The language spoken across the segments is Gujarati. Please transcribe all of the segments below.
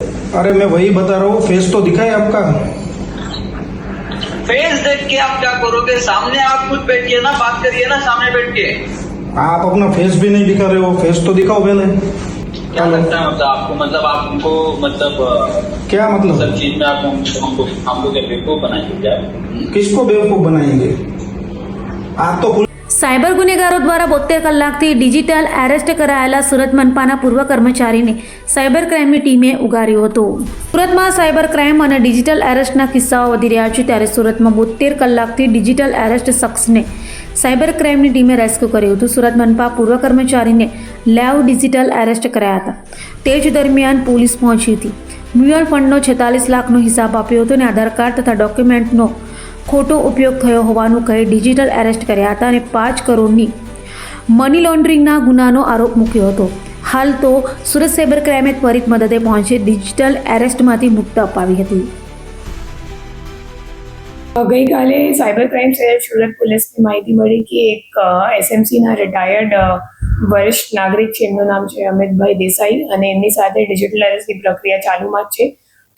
अरे मैं वही बता रहा हूँ फेस तो दिखा है आपका। फेस देख के आप क्या करोगे? सामने आप खुद बैठिए ना बात करिए ना सामने बैठ के। आप अपना फेस भी नहीं दिखा रहे हो फेस तो दिखाओ पहले। क्या लगता है मतलब आपको मतलब आप हमको मतलब क्या सब मतलब चीज़ में आप हमको हमको क्या बेवकूफ़ बनाएँगे क्या? किसको बेवकूफ़ बनाएँगे? आप तो સાયબર ગુનેગારો દ્વારા બોતેર કલાકથી ડિજિટલ એરેસ્ટ કરાયેલા સુરત મનપાના પૂર્વ કર્મચારીને સાયબર ક્રાઇમની ટીમે ઉગાર્યો હતો. સુરતમાં સાયબર ક્રાઇમ અને ડિજિટલ એરેસ્ટના કિસ્સાઓ વધી રહ્યા છે ત્યારે સુરતમાં બોતેર કલાકથી ડિજિટલ એરેસ્ટ શખ્સને સાયબર ક્રાઇમની ટીમે રેસ્ક્યુ કર્યું હતું. સુરત મનપા પૂર્વ કર્મચારીને લેવ ડિજિટલ એરેસ્ટ કરાયા હતા. તે જ દરમિયાન પોલીસ પહોંચી હતી. મ્યુચ્યુઅલ ફંડનો છેતાલીસ લાખનો હિસાબ આપ્યો હતો અને આધાર કાર્ડ તથા ડોક્યુમેન્ટનો ખોટો ઉપયોગ થયો હોવાનું કહી ડિજિટલ એરેસ્ટ કર્યા હતા અને પાંચ કરોડની મની લોન્ડરિંગના ગુનાનો આરોપ મૂક્યો હતો. હાલ તો સુરત સાયબર ક્રાઇમે ત્વરિત મદદે પહોંચી ડિજિટલ એરેસ્ટમાંથી મુક્ત અપાવી હતી. ગઈકાલે સાયબર ક્રાઇમ સેલ સુરત પોલીસની માહિતી મળી કે એક એસએમસીના રિટાયર્ડ વરિષ્ઠ નાગરિક છે, એમનું નામ છે અમિતભાઈ દેસાઈ અને એમની સાથે ડિજિટલ એરેસ્ટની પ્રક્રિયા ચાલુમાં જ છે.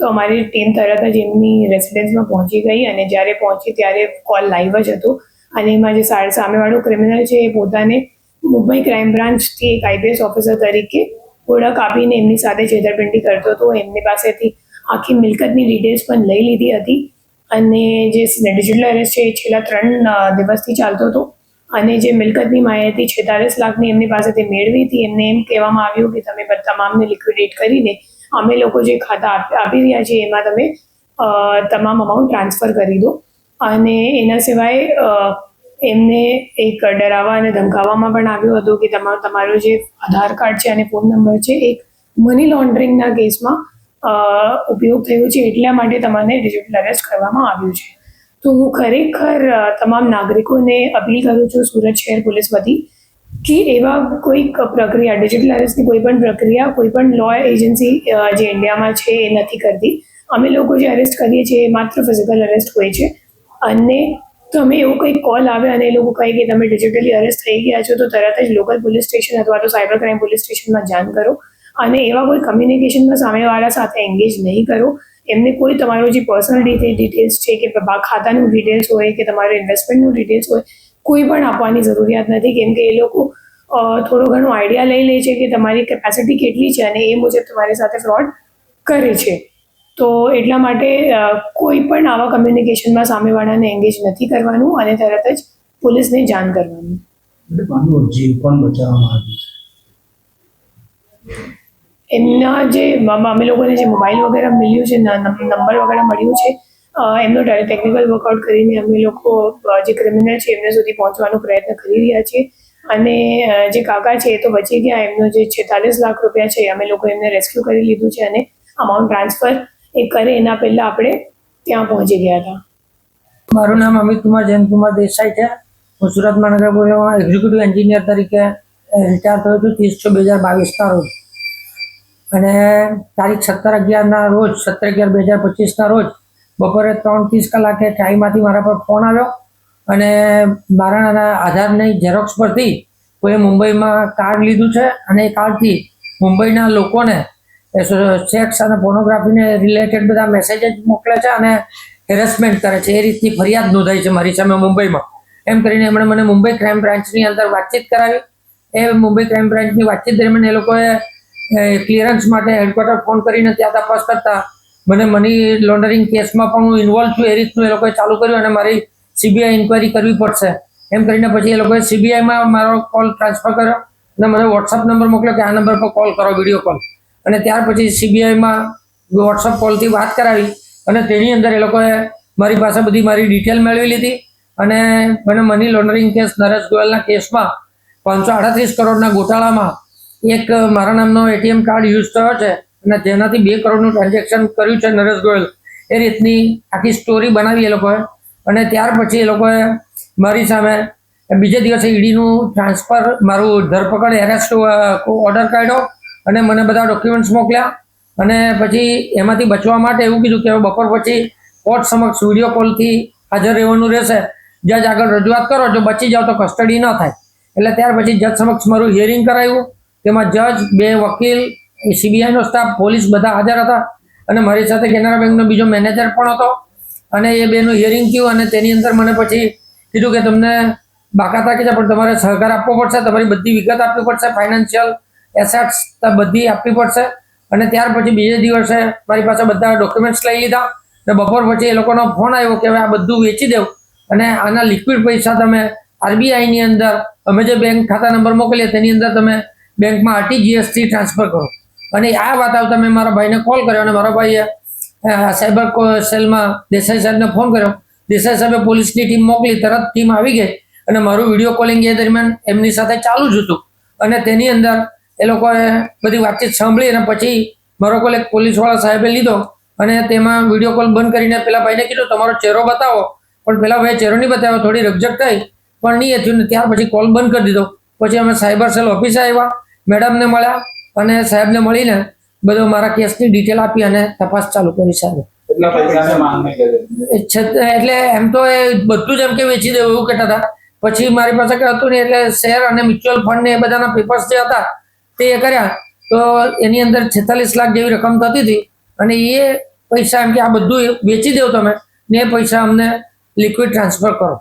તો અમારી ટીમ તરત જ એમની રેસિડેન્સમાં પહોંચી ગઈ અને જ્યારે પહોંચી ત્યારે કોલ લાઈવ જ હતો. અને એમાં જે સામેવાળો ક્રિમિનલ છે એ પોતાને મુંબઈ ક્રાઇમ બ્રાન્ચથી એક આઈપીએસ ઓફિસર તરીકે ઓળખ આપીને એમની સાથે છેતરપિંડી કરતો હતો. એમની પાસેથી આખી મિલકતની ડિટેલ્સ પણ લઈ લીધી હતી. અને જે ડિજિટલ એરેસ્ટ છે એ છેલ્લા ત્રણ દિવસથી ચાલતો હતો. અને જે મિલકતની માહિતી છેતાલીસ લાખની એમની પાસેથી મેળવી હતી, એમને એમ કહેવામાં આવ્યું કે તમે તમામને લિક્વિડેટ કરીને અમે લોકો જે ખાતા આપ- રહ્યા છીએ, એમાં તમે તમામ અમાઉન્ટ ટ્રાન્સફર કરી દો. અને એના સિવાય એમને એક ડરાવવા અને ધમકાવવામાં પણ આવ્યું હતું કે તમારો તમારો જે આધાર કાર્ડ છે અને ફોન નંબર છે એક મની લોન્ડરિંગના કેસમાં ઉપયોગ થયો છે, એટલા માટે તમને ડિજિટલ અરેસ્ટ કરવામાં આવ્યું છે. તો હું ખરેખર તમામ નાગરિકોને અપીલ કરું છું, સુરત શહેર પોલીસ વતી કે એવા કોઈક પ્રક્રિયા ડિજિટલ અરેસ્ટની કોઈ પણ પ્રક્રિયા, કોઈ પણ લો એજન્સી જે ઇન્ડિયામાં છે, એ નથી કરતી. અમે લોકો જે અરેસ્ટ કરીએ છીએ, એ માત્ર ફિઝિકલ અરેસ્ટ હોય છે. અને તમે એવો કંઈક કોલ આવે અને એ લોકો કહે કે તમે ડિજિટલી અરેસ્ટ થઈ ગયા છો, તો તરત જ લોકલ પોલીસ સ્ટેશન અથવા તો સાયબર ક્રાઇમ પોલીસ સ્ટેશનમાં જાણ કરો. અને એવા કોઈ કમ્યુનિકેશનમાં સામેવાળા સાથે એન્ગેજ નહીં કરો. એમને કોઈ તમારું જે પર્સનલ ડિટેલ્સ છે, કે ખાતાનું ડિટેલ્સ હોય, કે તમારું ઇન્વેસ્ટમેન્ટનું ડિટેલ્સ હોય કોઈ પણ આપવાની જરૂરિયાત નથી. કેમ કે એ લોકો થોડો ઘણો આઈડિયા લઈ લે છે કે તમારી કેપેસિટી કેટલી છે અને એ મુજબ તમારી સાથે ફ્રોડ કરે છે. તો એટલા માટે કોઈ પણ આવા કમ્યુનિકેશનમાં સામેવાળાને એન્ગેજ નથી કરવાનું અને તરત જ પોલીસને જાણ કરવાનું. જીવ પણ બચાવવામાં આવ્યો છે. એમના જે અમે લોકોને જે મોબાઈલ વગેરે મળ્યું છે નંબર વગેરે મળ્યું છે એમનો ટેકનિકલ વર્કઆઉટ કરીને અમે લોકો જે ક્રિમિનલ છે, એમને સુધી પહોંચવાનો પ્રયત્ન કરી રહ્યા છીએ. અને જે કાકા છે, એ તો બચી ગયા. એમનો જે છેતાલીસ લાખ રૂપિયા છે અમે લોકો એમને રેસ્ક્યુ કરી લીધું છે અને અમાઉન્ટ ટ્રાન્સફર એ કરે. એના પહેલાં આપણે ત્યાં પહોંચી ગયા હતા. મારું નામ અમિત કુમાર જયંતકુમાર દેસાઈ છે. હું સુરત મહાનગરપાલિકામાં એક્ઝિક્યુટિવ એન્જિનિયર તરીકે રિટાયર થયો છું ત્રીસ છ બે હજાર બાવીસના રોજ. અને તારીખ સત્તર અગિયારના રોજ, સત્તર અગિયાર બે હજાર પચીસના રોજ બપોરે ત્રણ ત્રીસ કલાકે ટાઈમાંથી મારા પર ફોન આવ્યો અને મારા આધારની ઝેરોક્સ પરથી કોઈએ મુંબઈમાં કાર્ડ લીધું છે અને એ કાર્ડથી મુંબઈના લોકોને સેક્સ અને પોર્નોગ્રાફીને રિલેટેડ બધા મેસેજ જ મોકલે છે અને હેરેસમેન્ટ કરે છે. એ રીતની ફરિયાદ નોંધાઈ છે મારી સામે મુંબઈમાં. એમ કરીને એમણે મને મુંબઈ ક્રાઇમ બ્રાન્ચની અંદર વાતચીત કરાવી. એ મુંબઈ ક્રાઇમ બ્રાન્ચની વાતચીત દરમિયાન એ લોકોએ ક્લિયરન્સ માટે હેડક્વાર્ટર ફોન કરીને ત્યાં તપાસ કરતા મને મની લોન્ડરિંગ કેસમાં પણ હું ઇન્વોલ્વ છું, એ રીતનું એ લોકોએ ચાલુ કર્યું અને મારી સીબીઆઈ ઇન્કવાયરી કરવી પડશે. એમ કરીને પછી એ લોકોએ સીબીઆઈમાં મારો કોલ ટ્રાન્સફર કર્યો અને મને વોટ્સઅપ નંબર મોકલ્યો કે આ નંબર પર કોલ કરો વીડિયો કોલ અને ત્યાર પછી સીબીઆઈમાં વોટ્સઅપ કોલથી વાત કરાવી અને તેની અંદર એ લોકોએ મારી પાસે બધી મારી ડિટેલ મેળવી લીધી અને મને મની લોન્ડરિંગ કેસ નરેશ ગોયલના કેસમાં પાંચસો આડત્રીસ કરોડના ગોટાળામાં એક મારા નામનો એટીએમ કાર્ડ યુઝ થયો છે. અને જેનાથી બે કરોડનું ટ્રાન્ઝેક્શન કર્યું છે નરેશ ગોયલ. એ રીતની આખી સ્ટોરી બનાવી એ લોકોએ. અને ત્યાર પછી એ લોકોએ મારી સામે બીજે દિવસે ઈડીનું ટ્રાન્સફર મારું ધરપકડ એરેસ્ટ ઓર્ડર કાઢ્યો અને મને બધા ડોક્યુમેન્ટ્સ મોકલ્યા. અને પછી એમાંથી બચવા માટે એવું કીધું કે બપોર પછી કોર્ટ સમક્ષ વીડિયો કોલથી હાજર રહેવાનું રહેશે. જજ આગળ રજૂઆત કરો, જો બચી જાઓ તો કસ્ટડી ન થાય. એટલે ત્યાર પછી જજ સમક્ષ મારું હિયરિંગ કરાયું. તેમાં જજ, બે વકીલ સીબીઆઈનો સ્ટાફ પોલીસ બધા હાજર હતા. અને મારી સાથે કેનરા બેંકનો બીજો મેનેજર પણ હતો. અને એ બેનું હિયરિંગ થયું અને તેની અંદર મને પછી કીધું કે તમને બાકાત રાખી છે, પણ તમારે સહકાર આપવો પડશે, તમારી બધી વિગત આપવી પડશે ફાઇનાન્શિયલ એસેટ્સ બધી આપવી પડશે. અને ત્યાર પછી બીજે દિવસે મારી પાસે બધા ડોક્યુમેન્ટ્સ લઈ લીધા. અને બપોર પછી એ લોકોનો ફોન આવ્યો કે હવે આ બધું વેચી દેવું. અને આના લિક્વિડ પૈસા તમે આરબીઆઈની અંદર, અમે જે બેંક ખાતા નંબર મોકલીએ, તેની અંદર તમે બેંકમાં આરટીજીએસથી ટ્રાન્સફર કરો. અને આ વાત આવતા મેં મારા ભાઈને કોલ કર્યો અને મારા ભાઈએ સાયબર સેલમાં દેસાઈ સાહેબને ફોન કર્યો. દેસાઈ સાહેબે પોલીસની ટીમ મોકલી, તરત ટીમ આવી ગઈ અને મારું વીડિયો કોલિંગ એ દરમિયાન એમની સાથે ચાલુ જ હતું. અને તેની અંદર એ લોકોએ બધી વાતચીત સાંભળી અને પછી મારો કોલ એક પોલીસવાળા સાહેબે લીધો અને તેમાં વીડિયો કોલ બંધ કરીને પેલા ભાઈને કીધું, તમારો ચહેરો બતાવો. પણ પેલા ભાઈ ચહેરો નહીં બતાવ્યો, થોડી રકઝક થઈ, પણ નહીં થયું ત્યાર પછી કોલ બંધ કરી દીધો. પછી અમે સાયબર સેલ ઓફિસે આવ્યા, મેડમને મળ્યા અને સાહેબને મળીને બધો મારા કેસની ડિટેલ આપી અને તપાસ ચાલુ કરી સાહેબ. એટલે એમ તો એ બધું જ એમ કે વેચી દેવું એવું કહેતા હતા. પછી મારી પાસે કંઈ હતું નહીં એટલે શેર અને મ્યુચ્યુઅલ ફંડ ને એ બધાના પેપર્સ જે હતા તે એ કર્યા. તો એની અંદર છેતાલીસ લાખ જેવી રકમ થતી હતી અને એ પૈસા એમ કે આ બધું વેચી દેવું તમે ને એ પૈસા અમને લિક્વિડ ટ્રાન્સફર કરો.